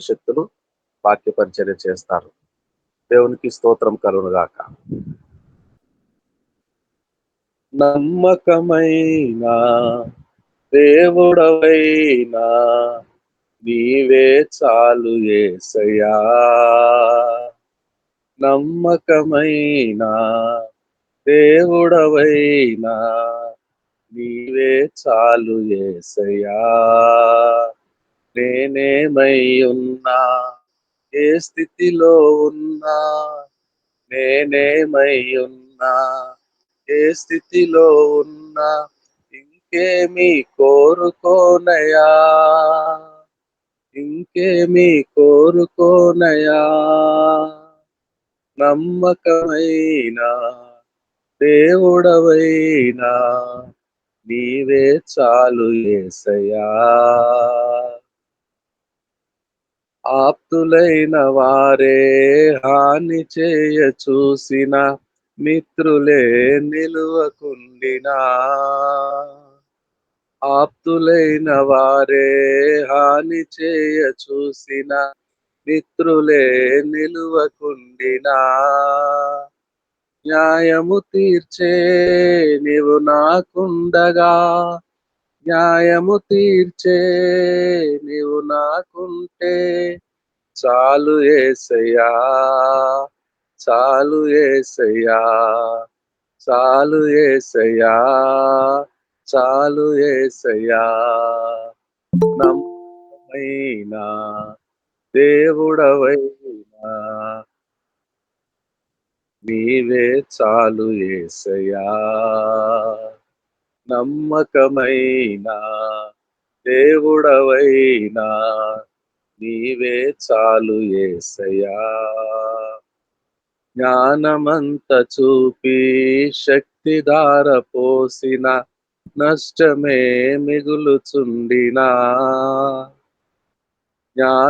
శక్తులు వాక్య పరిచర్య చేస్తారు. దేవునికి స్తోత్రం కలుగుగాక నమ్మకమైన దేవుడవైనా నీవే చాలు ఏసయా నమ్మకమైన దేవుడవైనా నీవే చాలు ఏసయా నేనేమై ఉన్నా ఏ స్థితిలో ఉన్నా? నేనేమై ఉన్నా ఏ స్థితిలో ఉన్నా? ఇంకేమి కోరుకోనయా? ఇంకేమి కోరుకోనయా? నమ్మకమైన దేవుడవైనా నీవే చాలు ఏసయా ఆప్తులైన వారే హాని చేయ చూసిన మిత్రులే నిలువకుండినా. ఆప్తులైన వారే హాని చేయ చూసిన మిత్రులే నిలువకుండినా. న్యాయము తీర్చే నీవు నాకుండగా న్యాయము తీర్చే నీవు నాకుంటే చాలు ఏసయ్యా చాలు ఏసయ్యా చాలు ఏసయ్యా చాలు ఏసయ్యా. నమ్మకమైన దేవుడవైనా నీవే చాలు ఏసయ్యా. నమ్మకమైన దేవుడవైనా నీవే చాలు ఏసయా జ్ఞానమంత చూపి శక్తిధార పోసిన నష్టమే మిగులుచుండినా. జ్ఞాన